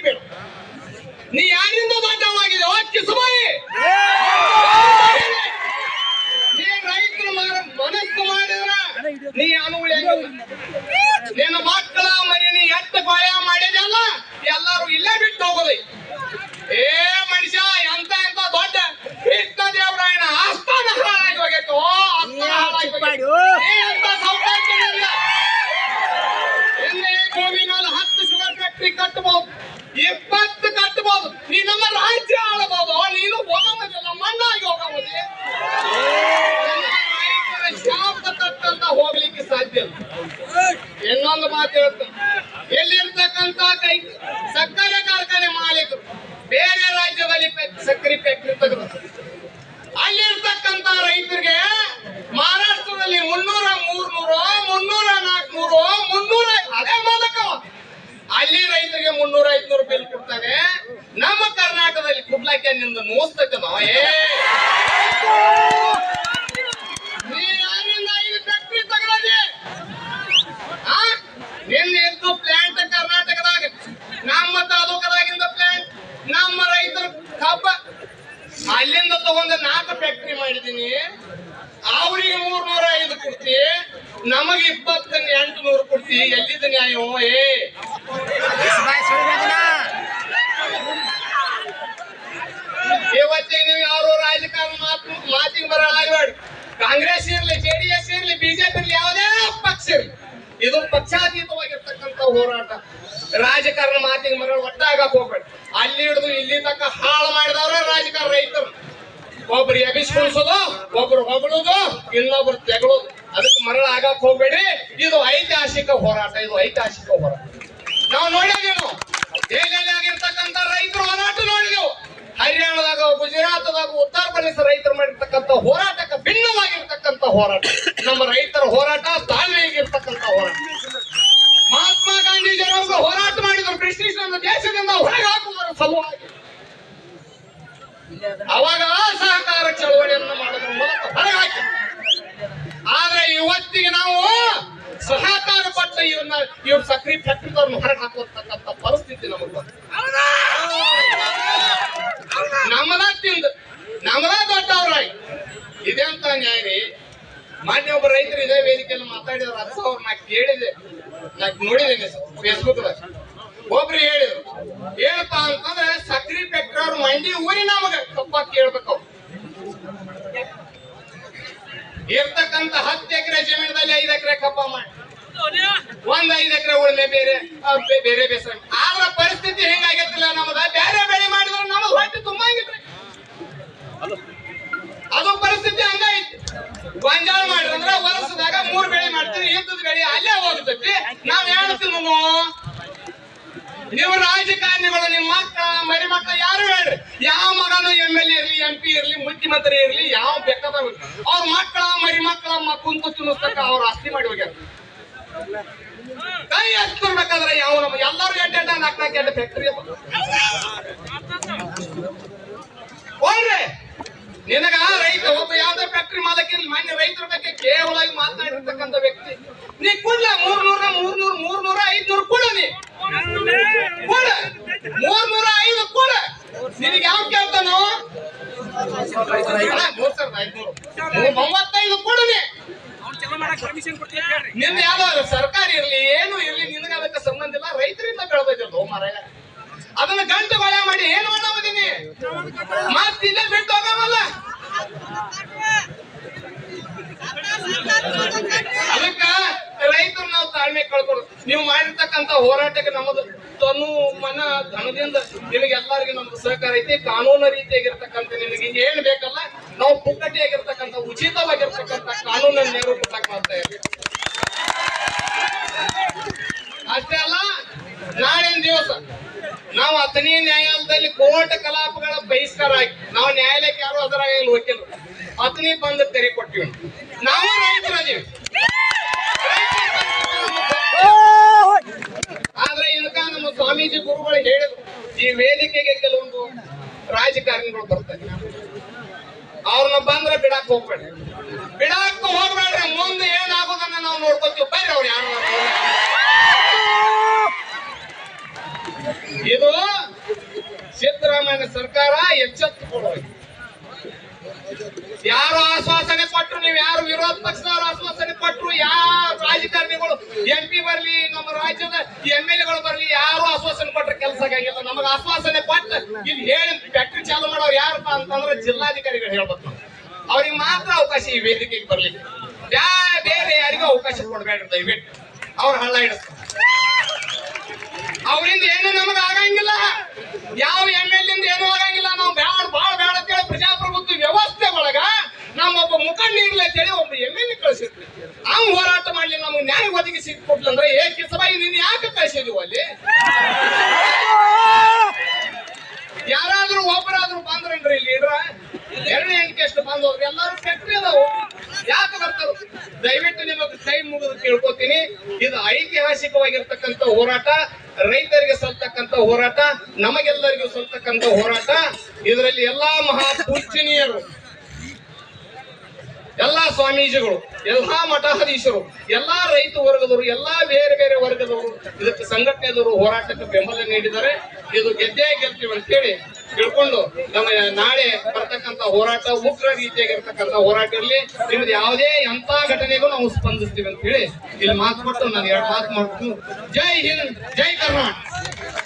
ಬೇಡ ನೀ ಯಾರಿಂದ ದೊಡ್ಡವಾಗಿದೆ ಕಿಸುಬಾಯಿ ನೀ ರೈತರು ಮನಸ್ಸು ಮಾಡಿದ್ರ ನೀ ಅನುಗುಳಿ ನಿನ್ನ ಮಕ್ಕಳ ಮನೆ ನೀ ಎತ್ತ ಕೊಳೆ ಮಾಡಿದೆಲ್ಲ ಎಲ್ಲರೂ ಇಲ್ಲೇ ಬಿಟ್ಟು ಹೋಗೋದು ಏ ಮನುಷ್ಯ ಎಂತ ಎಂತ ದೊಡ್ಡ ಕೃಷ್ಣ ದೇವರಾಯನ ಆಸ್ಥಾನ ಹಾಳಾಗಿ ಹೋಗೈತು ಆಸ್ಥಾನ ಹಾಳಾಗಿ ಹೋಗೈತು. ನೀ ಎಂತ ಸೌಭಾಗ್ಯನಿಲ್ಲ. ಎಣ್ಣೆ ಗೋವಿನಲ್ಲಿ ಹತ್ತು ಶುಗರ್ ಫ್ಯಾಕ್ಟ್ರಿ ಕಟ್ಟಬಹುದು ಇಪ್ಪತ್ತು ಕಟ್ಟಬಹುದು. ನೀ ನಮ್ಮ ರಾಜ್ಯ ಆಳಬಹುದು. ನೀನು ಹೋಗಬಹುದಿಲ್ಲ ಮಣ್ಣಾಗಿ ಹೋಗಬಹುದು ಶಾಪ ತಟ್ಟಂತ ಹೋಗ್ಲಿಕ್ಕೆ ಸಾಧ್ಯ ಇನ್ನೊಂದು ಮಾತು ಹೇಳ್ತೇನೆ. ಎಲ್ಲಿರ್ತಕ್ಕಂತ ಕೈ, ಸಕ್ಕರೆ ಕಾರ್ಖಾನೆ ಮಾಲೀಕರು, ಬೇರೆ ರಾಜ್ಯದಲ್ಲಿ ಸಕ್ಕರೆ ಫ್ಯಾಕ್ಟ್ರಿ ತೆಗೆದು ಅಲ್ಲಿರ್ತಕ್ಕಂತ ರೈತರಿಗೆ ನೋಸ್ತೈತೆ ನಾವು? ನಿನ್ನ ಎಷ್ಟು ಪ್ಲಾಂಟ್ ಕರ್ನಾಟಕದಾಗ, ನಮ್ಮ ತಾಲೂಕದಾಗಿಂದ ಪ್ಲಾಂಟ್ ನಮ್ಮ ರೈತರು ಕಬ್ಬ ಅಲ್ಲಿಂದ ತಗೊಂಡ ನಾಲ್ಕು ಫ್ಯಾಕ್ಟ್ರಿ ಮಾಡಿದೀನಿ. ಅವ್ರಿಗೆ ಮೂರ್ ನೂರ ಐದು ಕೊಡ್ತಿ, ನಮಗೆ ಇಪ್ಪತ್ತ ಎಂಟು ನೂರು ಕೊಡ್ತಿ. ಎಲ್ಲಿದ್ದ ನ್ಯಾಯ? ಏ ಇವತ್ತಿಗೆ ನೀವು ಯಾರು ರಾಜಕಾರಣ ಬರೋಣ ಆಗ್ಬೇಡಿ ಕಾಂಗ್ರೆಸ್ ಇರ್ಲಿ ಜೆಡಿಎಸ್ ಇರ್ಲಿ ಬಿಜೆಪಿ ಇರ್ಲಿ, ಯಾವುದೇ ಪಕ್ಷ ಇರ್ಲಿ. ಇದು ಪಕ್ಷಾತೀತವಾಗಿರ್ತಕ್ಕಂಥ ಹೋರಾಟ. ರಾಜಕಾರಣ ಮಾತಿಗೆ ಬರೋ ಒಟ್ಟಾಗಕ್ ಹೋಗ್ಬೇಡಿ. ಅಲ್ಲಿ ಹಿಡಿದು ಇಲ್ಲಿ ತಕ್ಕ ಹಾಳು ಮಾಡಿದವ್ರೆ ರಾಜಕಾರಣ ರೈತರು. ಒಬ್ರು ಎಬಿಸ್ಕೊಳಿಸೋದು ಒಬ್ರು ಹೊಗಳೋದು, ಇನ್ನೊಬ್ರು ತೆಗಳೋದು. ಅದಕ್ಕೆ ಮರಳ ಆಗಕ್ ಹೋಗ್ಬೇಡಿ. ಇದು ಐತಿಹಾಸಿಕ ಹೋರಾಟ, ಇದು ಐತಿಹಾಸಿಕ ಹೋರಾಟ. ನಾವು ನೋಡಿದೀವಿ ದೆಹಲಿಯಲ್ಲಿ ಆಗಿರ್ತಕ್ಕಂಥ ರೈತರು ಹೋರಾಟ ನೋಡಿದೆವು ಹರಿಯಾಣದಾಗ, ಗುಜರಾತದಾಗ, ಉತ್ತರ ಪ್ರದೇಶ ರೈತರು ಹೋರಾಟಕ್ಕೆ ಭಿನ್ನವಾಗಿರ್ತಕ್ಕಂಥ ಹೋರಾಟ. ನಮ್ಮ ರೈತರ ಹೋರಾಟ ತಾಳ್ಮೆಯಾಗಿರ್ತಕ್ಕಂಥ ಹೋರಾಟ. ಮಹಾತ್ಮ ಗಾಂಧೀಜಿಯವರು ಹೋರಾಟ ಮಾಡಿದ್ರು. ಬ್ರಿಟಿಷ್ ನಮ್ಮ ದೇಶದಿಂದ ಹೊರಗೆ ಹಾಕುವುದರ ಸಲುವಾಗಿ. ಅವಾಗ ಅಸಹಕಾರ ಚಳವಳಿಯನ್ನು ಮಾಡೋದ್ರ. ಮೂಲಕ ಹೊರಗೆ ಹಾಕಿ ಆದ್ರೆ ಇವತ್ತಿಗೆ ನಾವು ಸಹಕಾರ ಪಟ್ಟ ಇವನ್ನ ಇವ್ರ ಸಕ್ರಿ ಫ್ಯಾಕ್ಟ್ರಿದವ್ರನ್ನ ಹೊರಗೆ ಹಾಕೋತಕ್ಕಂಥ ಪರಿಸ್ಥಿತಿ ನಮಗೆ ಬಂತು. ನಮ್ಮದ ತಿಂದು ನಮ್ಮದ ದೊಡ್ಡವ್ರಾಗಿ ಇದೆಂತ ನ್ಯಾಯ ರೀ ಮಾನ್ಯ ಒಬ್ಬ ರೈತರು ಇದೇ ವೇದಿಕೆಯಲ್ಲಿ ಮಾತಾಡಿದ್ರು, ಅದು ಅವ್ರು ನಾ ಕೇಳಿದೆ. ನಾ ನೋಡಿದ್ದೇನೆ ಫೇಸ್ಬುಕ್ ಒಬ್ರು ಹೇಳಿದ್ರು, ಏನಪ್ಪಾ ಅಂತಂದ್ರೆ ಸಕ್ರಿ ಅವ್ರ ಮಂಡಿ ಊರಿ ನಮಗ ತಪ್ಪಾಗಿ ಕೇಳ್ಬೇಕು. ಇರ್ತಕ್ಕಂತ ಹತ್ತು ಎಕರೆ ಜಮೀನದಲ್ಲಿ ಐದ್ ಎಕರೆ ಕಪ್ಪ ಮಾಡಿ. ಒಂದ್ ಐದು ಎಕರೆ ಉಳ್ಮೆ ಬೇರೆ ಬೇರೆ ಬೇಸರ. ಆದ್ರ ಪರಿಸ್ಥಿತಿ ಹೆಂಗಾಗೈತಿಲ್ಲ ಬ್ಯಾರೆ ಬೇರೆ ಬೆಳೆ ಮಾಡಿದ್ರೆ ನಮಗ್ ಹೊಟ್ಟೆ ತುಂಬಂಗಿದ್ರಿ ಅದು ಪರಿಸ್ಥಿತಿ ಹಂಗೈತಿ ಗೊಂಜಾಳ ಮಾಡಿದ್ರೆ ವರ್ಷದಾಗ ಮೂರ್ ಬೆಳೆ ಮಾಡ್ತೀವಿ ಇದ್ದದ ಬೆಳೆ ಹೋಗ್ತೈತಿ ನಾವ್ ಹೇಳ್ತೀವಿ ನೀವು ರಾಜಕಾರಣಿಗಳು, ನಿಮ್ಮ ಮಕ್ಕಳ ಮರಿ ಮಕ್ಕಳ ಯಾರು ಹೇಳ್ರಿ? ಯಾವ ಮಗನು ಎಂ ಎಲ್ ಎ ಇರ್ಲಿ ಎಂ ಪಿ ಇರ್ಲಿ, ಮುಖ್ಯಮಂತ್ರಿ ಇರ್ಲಿ, ಯಾವ ಬೇಕಾದ ಅವ್ರ ಮಕ್ಕಳ ಮರಿ ಮಕ್ಕಳ ಕುಂತು ತಿನ್ನಿಸ್ತಕ್ಕ ಅವ್ರ ಆಸ್ತಿ ಮಾಡಿ ಹೋಗ್ಯಾರ. ಕೈ ಹಚ್ತಿರ್ಬೇಕಾದ್ರೆ ಯಾವ ನಮ್ಮ ಎಲ್ಲರೂ ಎಂಟು ಎಂಟ ನಾಲ್ಕು ನಾಲ್ಕು ಎಂಟು ಫ್ಯಾಕ್ಟ್ರಿ ಹೋಗ್ರಿ. ನಿನಗ ರೈತ ಒಬ್ಬ ಯಾವ್ದೋ ಫ್ಯಾಕ್ಟ್ರಿ ಮಾಲಕಿರ್ಲಿ ಮಾನ್ಯ ರೈತರ ಬಗ್ಗೆ ಕೇವಲ ಮಾತನಾಡಿರ್ತಕ್ಕಂಥ ವ್ಯಕ್ತಿ. ನೀ ಕೊಡ್ಲ ಮೂರ್ ನೂರ ಮೂರ್ ನೂರ ಮೂರ್ ನೂರ ಐದ್ನೂರು ಕೊಡು ನೀ ಕೊಡ ಮೂರ್ ನೂರ ಐದು ಕೊಡ ನಿನಗೆ ಯಾವ ಕೇಳ್ತಾನೋ ಅಣ್ಣ, ಮೂರ್ ಸಾವಿರದ ಐದ್ನೂರು ಮೂರ್ ಮೂವತ್ತೈದು ಕೊಡು ನೀ ನಿಂದ ಯಾವ್ದೋ ಸರ್ಕಾರ ಇರ್ಲಿ ಏನು ಇರ್ಲಿ ನಿನ್ನ ಅದಕ್ಕೆ ಸಂಬಂಧ ಇಲ್ಲ. ರೈತರಿಂದ ಬೆಳೆದಿದ್ದು ಮಾರಾಯ. ಅದನ್ನ ಗಂಟು ಬಳೆ ಮಾಡಿ ಏನು ಮಾಡೋದಿನಿ ಮತ್ ಇಲ್ಲೇ ಬಿಟ್ಟು ಹೋಗವಲ್ಲ. ಅದಕ್ಕ ರೈತರು ನಾವು ತಾಳ್ಮೆ ಕಳ್ಕೊಡು ನೀವು ಮಾಡಿರ್ತಕ್ಕಂತ ಹೋರಾಟಕ್ಕೆ ನಮ್ಮದು ತನು ಮನ ಧನದಿಂದ ನಿಮಗೆ ಎಲ್ಲರಿಗೂ ನಮ್ದು ಸಹಕಾರ ಐತಿ. ಕಾನೂನು ರೀತಿಯಾಗಿರ್ತಕ್ಕಂಥ ನಿಮಗೆ ಏನ್ ಬೇಕಲ್ಲ, ನಾವು ಪುಕ್ಕಟ್ಟಿಯಾಗಿರ್ತಕ್ಕಂಥ ಉಚಿತವಾಗಿರ್ತಕ್ಕಂಥ ಕಾನೂನನ್ನು ಕೊಟ್ಟಕ್ಕೆ ಮಾಡ್ತಾ ಅಷ್ಟೇ ಅಲ್ಲ, ನಾಳಿನ ದಿವಸ ನಾವು ಅಥಣಿ ನ್ಯಾಯಾಲಯದಲ್ಲಿ ಕೋರ್ಟ್ ಕಲಾಪಗಳ ಬಹಿಷ್ಕಾರ ಆಗಿ ನಾವು ನ್ಯಾಯಾಲಯಕ್ಕೆ ಯಾರು ಅದರಾಗಿಲ್ಲ ವಕೀಲರು. ಅಥಣಿ ಬಂದು ತೆರೆ ಕೊಟ್ಟಿವಿ. ನಾವು ರೈತರದೀವಿ ಆದ್ರೆ ಇದಕ್ಕ ನಮ್ಮ ಸ್ವಾಮೀಜಿ ಗುರುಗಳು ಹೇಳಿದ್ರು ಈ ವೇದಿಕೆಗೆ ಕೆಲವೊಂದು ರಾಜಕಾರಣಿಗಳು ಬರ್ತಾರೆ. ಅವ್ರನ್ನ ಬಂದ್ರೆ ಬಿಡಾಕ್ ಹೋಗ್ಬೇಡಿ. ಬಿಡಾಕ್ ಹೋಗ್ಬೇಡ್ರಿ, ಮುಂದೆ ಏನಾಗೋದನ್ನ ನಾವು ನೋಡ್ಕೊತೀವಿ. ಬರ್ರಿ ಅವ್ರು ಯಾರು ಇದು ಸಿದ್ದರಾಮಯ್ಯ ಸರ್ಕಾರ ಎಚ್ಚೆತ್ತುಕೊಳ್ಳಬೇಕು. ಯಾರು ಆಶ್ವಾಸನೆ ಕೊಟ್ರು ನೀವು? ಯಾರು ವಿರೋಧ ಪಕ್ಷದವರು ಆಶ್ವಾಸನೆ ಕೊಟ್ರು? ಯಾರು ರಾಜಕಾರಣಿಗಳು? ಎಂ ಪಿ ಬರ್ಲಿ, ನಮ್ಮ ರಾಜ್ಯದ ಎಂ ಎಲ್ ಎಗಳು ಬರ್ಲಿ, ಯಾರು ಆಶ್ವಾಸನೆ ಕೊಟ್ರೆ? ಕೆಲಸ ಆಗಿಲ್ಲ. ನಮಗೆ ಆಶ್ವಾಸನೆ ಕೊಟ್ಟು ಇಲ್ಲಿ ಹೇಳಿ ಫ್ಯಾಕ್ಟ್ರಿ ಚಾಲು ಮಾಡೋರು ಯಾರಪ್ಪ ಅಂತಂದ್ರೆ ಜಿಲ್ಲಾಧಿಕಾರಿಗಳು ಹೇಳ್ಬೇಕು. ಅವ್ರಿಗೆ ಮಾತ್ರ ಅವಕಾಶ ಈ ವೇದಿಕೆಗೆ ಬರ್ಲಿ ಯಾ, ಬೇರೆ ಯಾರಿಗೂ ಅವಕಾಶ ಕೊಡಬೇಡ್ರಿ ದಯವಿಟ್ಟು. ಅವ್ರು ಹಳ್ಳ ಹಿಡಿಸ್ತಾರೆ. ಅವರಿಂದ ಏನು ನಮಗೆ ಆಗಂಗಿಲ್ಲ. ಯಾವ ಎಂ ಎಲ್ ಇಂದ ಏನು ಆಗಂಗಿಲ್ಲ ನಾವು ಬ್ಯಾಡ ಬಾಳ ಬೇಡ ಅಂತೇಳಿ ಪ್ರಜಾಪ್ರಭುತ್ವ ವ್ಯವಸ್ಥೆ ಒಳಗ ನಮ್ಮೊಬ್ಬ ಮುಖಂಡ ಇರ್ಲಿ ಅಂತೇಳಿ ಒಬ್ಬ ಎಂ ಎಲ್ ಎ ಕಳಿಸಿರ್ತೀವಿ ಅವ್ನು ಹೋರಾಟ ಮಾಡ್ಲಿ ನಮಗೆ ನ್ಯಾಯ ಒದಗಿಸಿ ಕೊಟ್ಲಂದ್ರೆ ಏ ಕಿಸಬಾಯಿ, ನೀನ್ ಯಾಕೆ ಕಳಿಸಿದೀವ ಅಲ್ಲಿ? ಯಾರಾದ್ರೂ ಒಬ್ಬರಾದ್ರೂ ಬಂದ್ರನ್ರಿ ಲೀಡ್ರ ಎರಡನೇ ಎಷ್ಟು ಬಂದವ್ರು? ಎಲ್ಲಾರು ಫ್ಯಾಕ್ಟ್ರಿ ಅದಾವು ಯಾಕೆ ಬರ್ತಾರ? ದಯವಿಟ್ಟು ನಿಮಗೆ ಕೈ ಮುಗಿದು ಕೇಳ್ಕೊತೀನಿ. ಇದು ಐತಿಹಾಸಿಕವಾಗಿರ್ತಕ್ಕಂಥ ಹೋರಾಟ, ರೈತರಿಗೆ ಸಲ್ತಕ್ಕಂಥ ಹೋರಾಟ, ನಮಗೆಲ್ಲರಿಗೂ ಸಲ್ತಕ್ಕಂಥ ಹೋರಾಟ. ಇದರಲ್ಲಿ ಎಲ್ಲಾ ಮಹಾ ಪೂಜನೀಯರು ಎಲ್ಲಾ ಸ್ವಾಮೀಜಿಗಳು, ಎಲ್ಲಾ ಮಠಾಧೀಶರು, ಎಲ್ಲಾ ರೈತ ವರ್ಗದವರು, ಎಲ್ಲಾ ಬೇರೆ ಬೇರೆ ವರ್ಗದವರು ಇದಕ್ಕೆ ಸಂಘಟನೆದವರು ಹೋರಾಟಕ್ಕೆ ಬೆಂಬಲ ನೀಡಿದ್ದಾರೆ. ಇದು ಗೆದ್ದೇ ಗೆಲ್ತೀವಿ ಅಂತ ಹೇಳಿ ತಿಳ್ಕೊಂಡು ನಮ್ಮ ನಾಳೆ ಬರ್ತಕ್ಕಂತ ಹೋರಾಟ ಉಗ್ರ ರೀತಿಯಾಗಿರ್ತಕ್ಕಂಥ ಹೋರಾಟ ಇರಲಿ. ನಿಮ್ದು ಯಾವುದೇ ಎಂತ ಘಟನೆಗೂ ನಾವು ಸ್ಪಂದಿಸ್ತೀವಿ ಅಂತ ಹೇಳಿ ಇಲ್ಲಿ ಮಾತು ಕೊಟ್ಟು ನಾನು ಎರಡು ಮಾತು ಮಾಡ್ತೀನಿ. ಜೈ ಹಿಂದ್, ಜೈ ಕರ್ನಾಟಕ.